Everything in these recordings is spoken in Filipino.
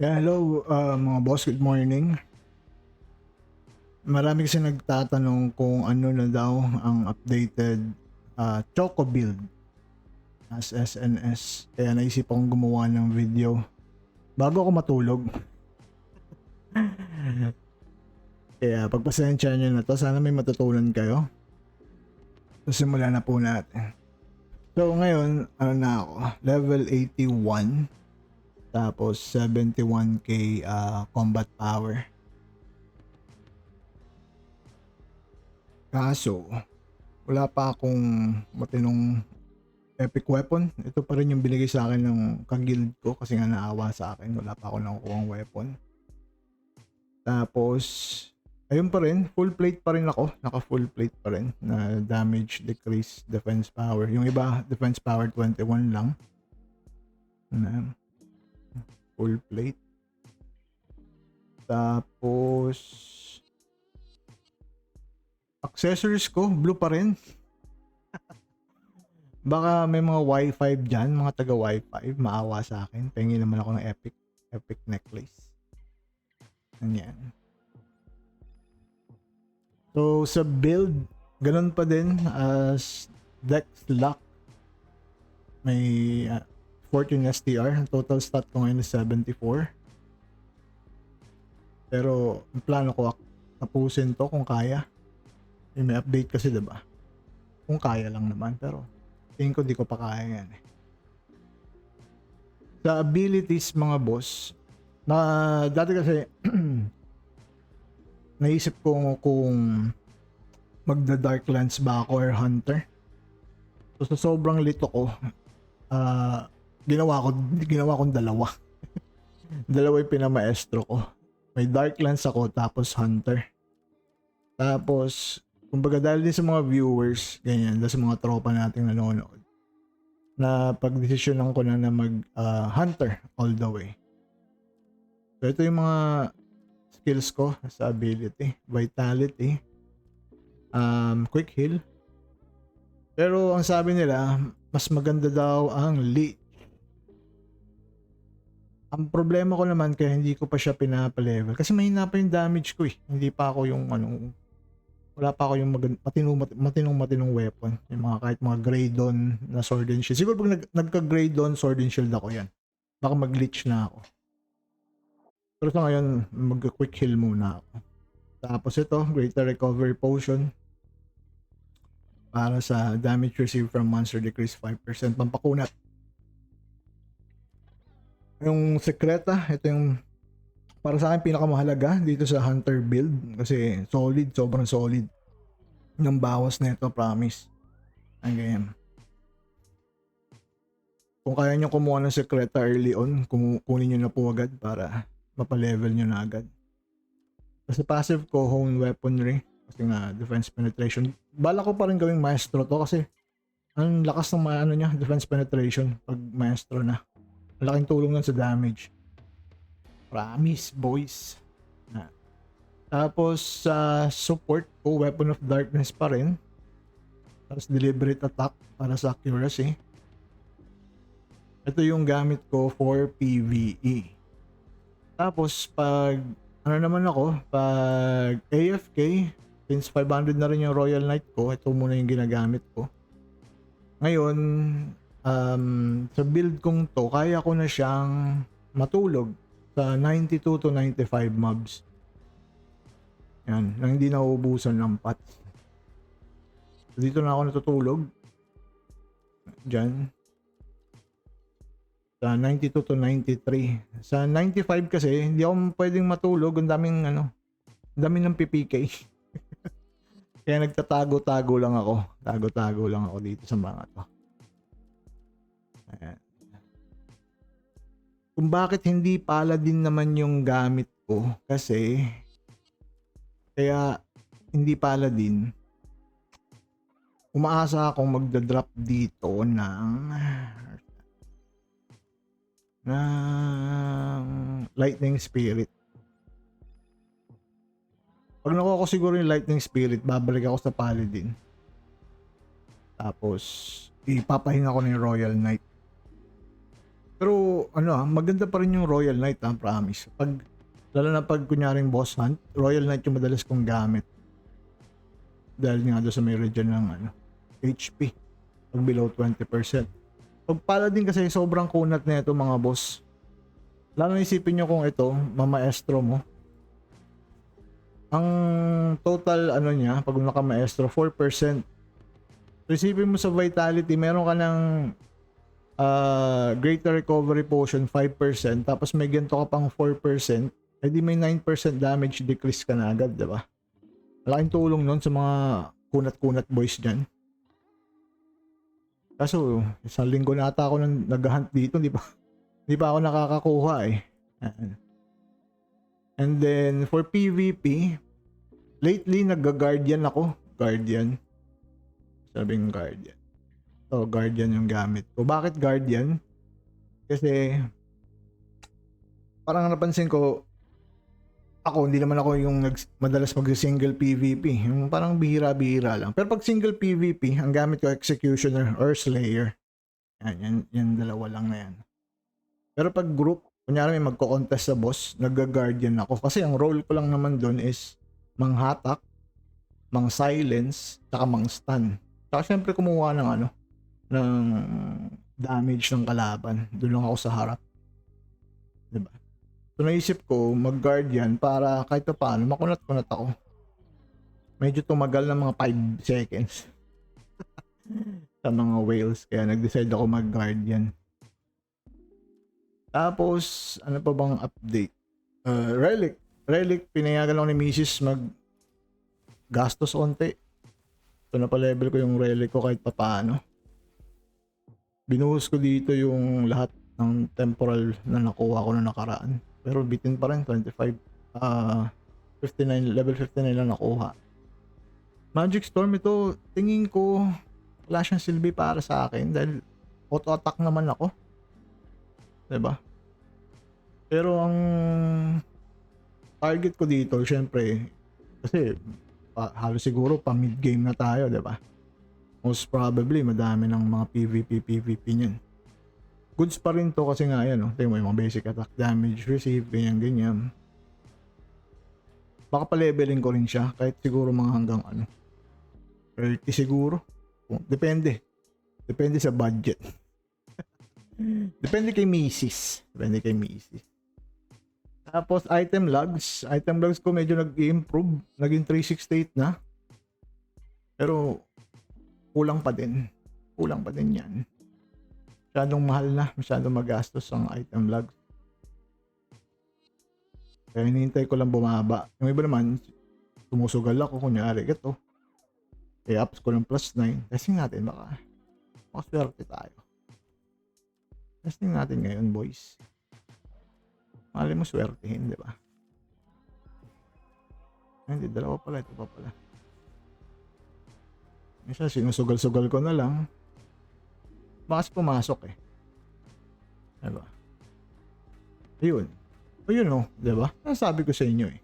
Yeah, hello uh, mga boss, good morning. Marami kasi nagtatanong kung ano na daw ang updated uh, Choco build as SNS. Kaya naisip akong gumawa ng video bago ako matulog. Kaya pagpasensya nyo na to, sana may matutunan kayo. So simulan na po natin. So ngayon, ano na ako, level 81. Tapos 71k uh, combat power. Kaso, wala pa akong matinong epic weapon. Ito pa rin yung binigay sa akin ng kaguild ko kasi nga naawa sa akin. Wala pa ako nakukuha weapon. Tapos, ayun pa rin, full plate pa rin ako. Naka full plate pa rin na damage, decrease, defense power. Yung iba, defense power 21 lang. Na, full plate. Tapos accessories ko, blue pa rin. Baka may mga Wi-Fi dyan, mga taga Wi-Fi, maawa sa akin. Tingin naman ako ng Epic, Epic necklace. Ganyan. So, sa build, ganun pa din as Dex Lock. May uh, 14 STR. Ang total stat ko ngayon is 74. Pero, ang plano ko tapusin to kung kaya. Eh, may update kasi, 'di ba? Kung kaya lang naman, pero tingin ko di ko pa kaya yan eh. Sa abilities mga boss, na dati kasi naisip ko kung magda Darklands ba ako or Hunter. So sa sobrang lito ko, ah ginawa ko ginawa kong dalawa. dalawa yung pinamaestro ko. May Darklands ako tapos Hunter. Tapos kumbaga dahil din sa mga viewers, ganyan, dahil sa mga tropa nating nanonood, na pagdesisyonan ko na na mag uh, hunter all the way. So ito yung mga skills ko sa ability, vitality, um, quick heal. Pero ang sabi nila, mas maganda daw ang leech. Ang problema ko naman kaya hindi ko pa siya pinapa-level kasi mahina pa yung damage ko eh. Hindi pa ako yung ano wala pa ako yung mag- matinong, matinong matinong weapon. Yung mga kahit mga Graydon na sword and shield. Siguro pag nag, nagka-Graydon sword and shield ako yan. Baka mag-glitch na ako. Pero sa ngayon, mag-quick heal muna ako. Tapos ito, greater recovery potion. Para sa damage received from monster decrease 5% pampakunat. Yung sekreta, ito yung para sa akin pinakamahalaga dito sa hunter build kasi solid, sobrang solid ng bawas nito, promise. Ang game. Kung kaya nyo kumuha ng sekreta early on, kunin nyo na po agad para mapalevel nyo na agad. Kasi passive ko, hone weaponry, kasi nga defense penetration. Bala ko pa rin gawing maestro to kasi ang lakas ng ano niya, defense penetration pag maestro na. Malaking tulong nun sa damage. Promise, boys. Na. Tapos sa uh, support ko, Weapon of Darkness pa rin. Tapos deliberate attack para sa accuracy. Ito yung gamit ko for PvE. Tapos pag ano naman ako, pag AFK, since 500 na rin yung Royal Knight ko, ito muna yung ginagamit ko. Ngayon, um, sa build kong to, kaya ko na siyang matulog sa 92 to 95 mobs. Yan, nang hindi nauubusan ng pots. Dito na ako natutulog. Diyan. Sa 92 to 93. Sa 95 kasi, hindi ako pwedeng matulog. Ang daming ano, ang daming ng PPK. Kaya nagtatago-tago lang ako. Tago-tago lang ako dito sa mga to. Kung bakit hindi paladin naman yung gamit ko kasi kaya hindi paladin umaasa akong magda-drop dito ng ng lightning spirit. Pag nakuha ko siguro yung lightning spirit babalik ako sa paladin. Tapos ipapahinga ko ng royal knight Pero ano ah, maganda pa rin yung Royal Knight ah, promise. Pag lalo na pag kunyaring boss hunt, Royal Knight yung madalas kong gamit. Dahil nga doon sa may region ng ano, HP. Pag below 20%. Pag paladin kasi sobrang kunat na ito mga boss. Lalo na isipin nyo kung ito, mamaestro mo. Ang total ano niya, pag naka-maestro, 4%. So isipin mo sa vitality, meron ka ng uh, greater recovery potion 5%, tapos may ganito ka pang 4%, edi may 9% damage decrease ka na agad, di ba? Malaking tulong nun sa mga kunat-kunat boys dyan. Kaso, isang linggo na ata ako nang nag-hunt dito, di ba? Di pa ako nakakakuha eh. And then, for PvP, lately, nag-guardian ako. Guardian. Sabing guardian. So, guardian yung gamit ko. Bakit guardian? Kasi, parang napansin ko, ako, hindi naman ako yung nag, madalas mag-single PvP. Yung parang bihira-bihira lang. Pero pag single PvP, ang gamit ko Executioner or Slayer. Yan, yan, yan dalawa lang na yan. Pero pag group, kunyari may magko-contest sa boss, nag-guardian ako. Kasi ang role ko lang naman doon is manghatak, mang silence, saka mang stun. Saka syempre kumuha ng ano, ng damage ng kalaban. Doon lang ako sa harap. 'Di ba? So naisip ko mag-guardian para kahit pa paano makunat-kunat ako. Medyo tumagal ng mga 5 seconds. sa mga whales kaya nag-decide ako mag-guardian. Tapos, ano pa bang update? Uh, Relic. Relic, pinayagan lang ni Mrs. mag gastos onte. So, napalevel ko yung Relic ko kahit papaano. Binuhos ko dito yung lahat ng temporal na nakuha ko na nakaraan. Pero bitin pa rin, 25. Uh, 59, level 59 lang nakuha. Magic Storm ito, tingin ko wala siyang silbi para sa akin dahil auto-attack naman ako. ba? Pero ang target ko dito, syempre, kasi pa, halos siguro pa mid game na tayo, ba? Most probably madami ng mga PVP PVP niyan. Goods pa rin to kasi nga yan, no? Tingnan mo yung mga basic attack damage receive, ganyan ganyan. Baka pa-leveling ko rin siya kahit siguro mga hanggang ano 30 siguro. Depende. Depende sa budget. Depende kay Macy's. Depende kay Macy's. Tapos item logs. Item logs ko medyo nag-improve. Naging 368 na. Pero kulang pa din. Kulang pa din yan. Masyadong mahal na. Masyadong magastos ang item logs. Kaya hinihintay ko lang bumaba. Yung iba naman, sumusugal ako. Kunyari, ito. Kaya ups ko ng plus 9. Testing natin baka. Makaswerte tayo. Testing natin ngayon boys. Mali mo swertehin, di ba? Hindi, dalawa pala. Ito pa pala. Isa, sinusugal-sugal ko na lang. Bakas pumasok eh. Diba? Ayun. Ayun oh, diba? Nasabi ko sa inyo eh.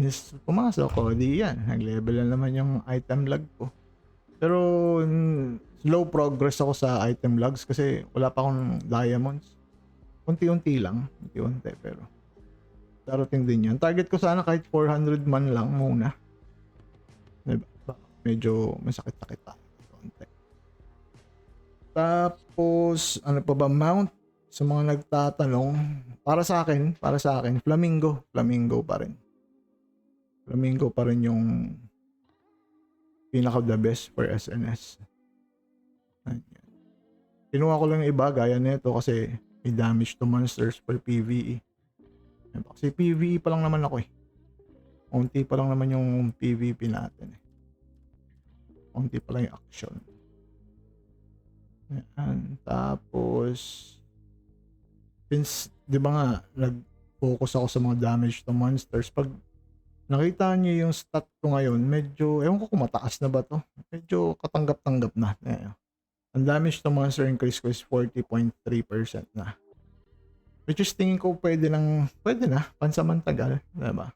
Is pumasok ko, di yan. Nag-level na naman yung item log ko. Pero slow progress ako sa item logs kasi wala pa akong diamonds. Unti-unti lang. Unti-unti pero darating din yun. Target ko sana kahit 400 man lang muna. Diba? Medyo masakit-sakit tayo. Unti. Tapos, ano pa ba, mount? Sa mga nagtatanong, para sa akin, para sa akin, flamingo. Flamingo pa rin. Flamingo pa rin yung pinaka the best for SNS. Kinuha ko lang yung iba gaya nito kasi may damage to monsters for PvE. Kasi PvE pa lang naman ako eh. Unti pa lang naman yung PvP natin eh. Unti pa lang yung action. Ayan. Tapos, since, di ba nga, nag-focus ako sa mga damage to monsters, pag nakita niyo yung stat ko ngayon, medyo, ewan ko kung mataas na ba to. Medyo katanggap-tanggap na. Eh, ang damage to monster increase ko is 40.3% na. Which is tingin ko pwede lang, pwede na, pansamantagal. Diba?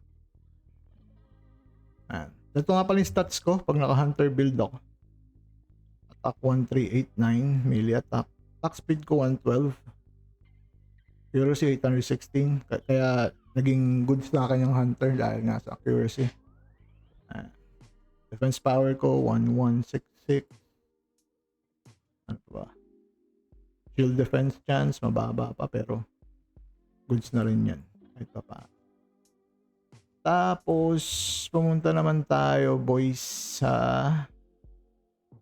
Ayan. Ito nga pala yung stats ko pag naka-hunter build ako. Attack 1389, melee attack, attack speed ko 112. Accuracy 816. Ka- Kaya naging good sa akin yung hunter dahil nga sa accuracy. Ah, defense power ko 1166. Ano ba? Shield defense chance, mababa pa pero goods na rin yan. Pa pa. Tapos, pumunta naman tayo, boys, sa...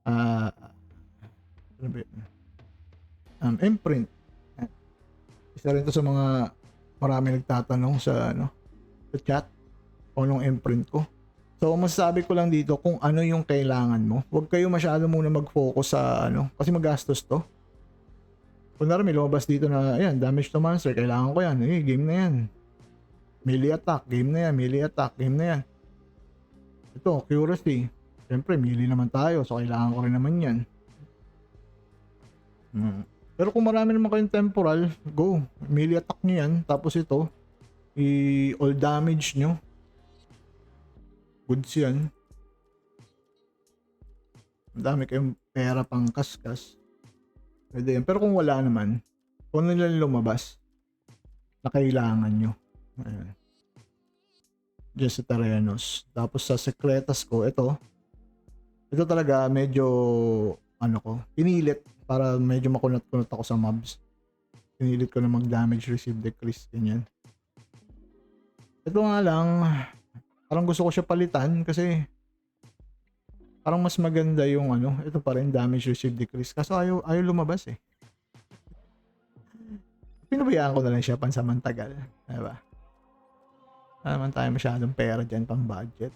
ah ano ba yun? Um, imprint. Isa rin to sa mga marami nagtatanong sa ano sa chat kung anong imprint ko. So, masasabi ko lang dito kung ano yung kailangan mo. Huwag kayo masyado muna mag-focus sa ano, kasi magastos to. Kunwari may lumabas dito na, ayan, damage to monster, kailangan ko yan. Eh, game na yan. Melee attack, game na yan. Melee attack, game na yan. Ito, accuracy. Siyempre, melee naman tayo, so kailangan ko rin naman yan. Hmm. Pero kung marami naman kayong temporal, go. Melee attack nyo yan. Tapos ito, i-all damage nyo. Goods yan. Ang dami kayong pera pang kaskas. Pwede yan. Pero kung wala naman, kung ano lumabas, na kailangan nyo. Ayan. Jesse Terrenos. Tapos sa sekretas ko, ito. Ito talaga medyo, ano ko, pinilit para medyo makunat-kunat ako sa mobs. Pinilit ko na mag-damage receive decrease, ganyan. Ito nga lang, parang gusto ko siya palitan kasi parang mas maganda yung ano, ito pa rin damage receive decrease. Kaso ayaw, ayaw lumabas eh. Pinabayaan ko na lang siya pansamantagal. Diba? Wala naman tayo masyadong pera dyan pang budget.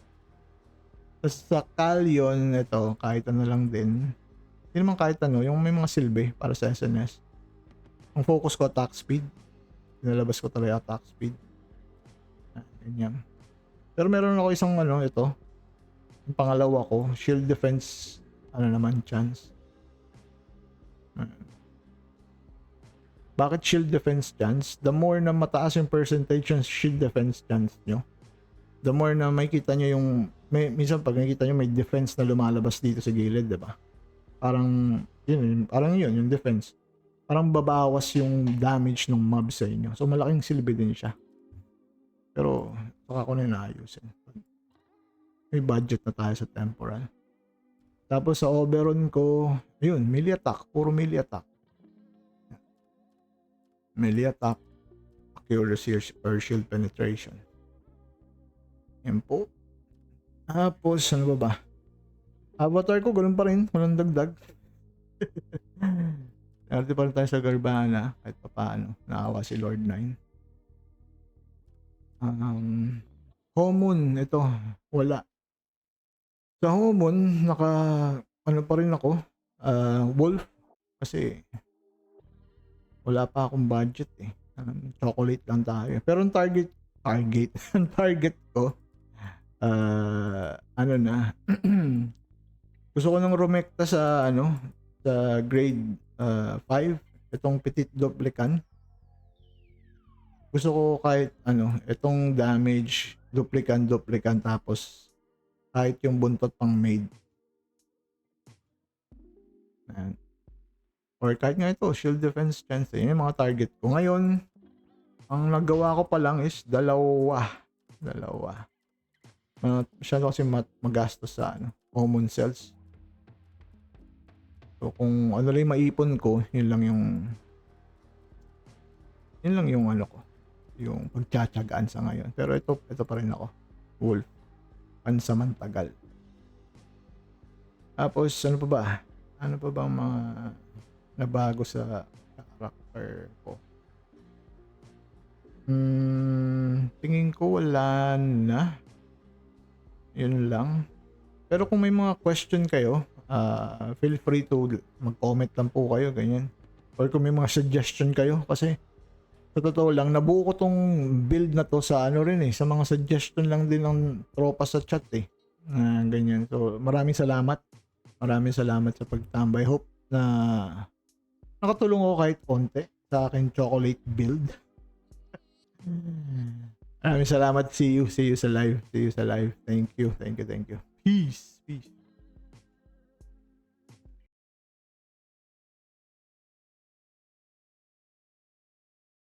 Tapos sa Calyon, ito, kahit ano lang din. Hindi naman kahit ano, yung may mga silbi para sa SNS. Ang focus ko attack speed. Pinalabas ko talaga attack speed. Ah, Ganyan. Pero meron ako isang ano, ito. Yung pangalawa ko, shield defense, ano naman, chance. Ah. Bakit shield defense chance? The more na mataas yung percentage yung shield defense chance nyo, the more na makikita nyo yung, may, minsan pag nakikita nyo may defense na lumalabas dito sa gilid, di ba? Parang, yun, parang yun, yung defense. Parang babawas yung damage ng mob sa inyo. So, malaking silbi din siya. Pero, saka ko na inaayusin. May budget na tayo sa temporal. Tapos sa Oberon ko, yun, melee attack. Puro melee attack. Melee attack, accuracy or shield penetration. Yan po. Tapos, ano ba ba? Avatar ko, ganun pa rin. Walang dagdag. Arte pa rin tayo sa Garbana. Kahit pa paano. Naawa si Lord 9. Um, Homon, ito. Wala. Sa Homon, naka, ano pa rin ako. ah, Wolf. Kasi, wala pa akong budget eh. Um, chocolate lang tayo. Pero ang target, target, ang target ko, ah, ano na, gusto ko nang rumekta sa, ano, sa grade 5, itong petit duplican. Gusto ko kahit, ano, itong damage, duplican, duplican, tapos, kahit yung buntot pang made. Ayan. Or kahit nga ito, shield defense chance. Yun yung mga target ko. Ngayon, ang nagawa ko pa lang is dalawa. Dalawa. Masyado kasi magastos sa ano, common cells. So kung ano lang yung maipon ko, yun lang yung yun lang yung ano ko. Yung pagtsatsagaan sa ngayon. Pero ito, ito pa rin ako. Wolf. Pansamantagal. Tapos, ano pa ba? Ano pa ba ang mga nabago sa character ko? Hmm, tingin ko wala na. Yun lang. Pero kung may mga question kayo, ah, feel free to mag-comment lang po kayo, ganyan. Or kung may mga suggestion kayo, kasi sa totoo lang, nabuo ko tong build na to sa ano rin eh, sa mga suggestion lang din ng tropa sa chat eh. Ah, ganyan. So, maraming salamat. Maraming salamat sa pagtambay. Hope na nakatulong ako kahit konti sa aking chocolate build. Maraming salamat. See you. See you sa live. See you sa live. Thank you. Thank you. Thank you. Peace. Peace.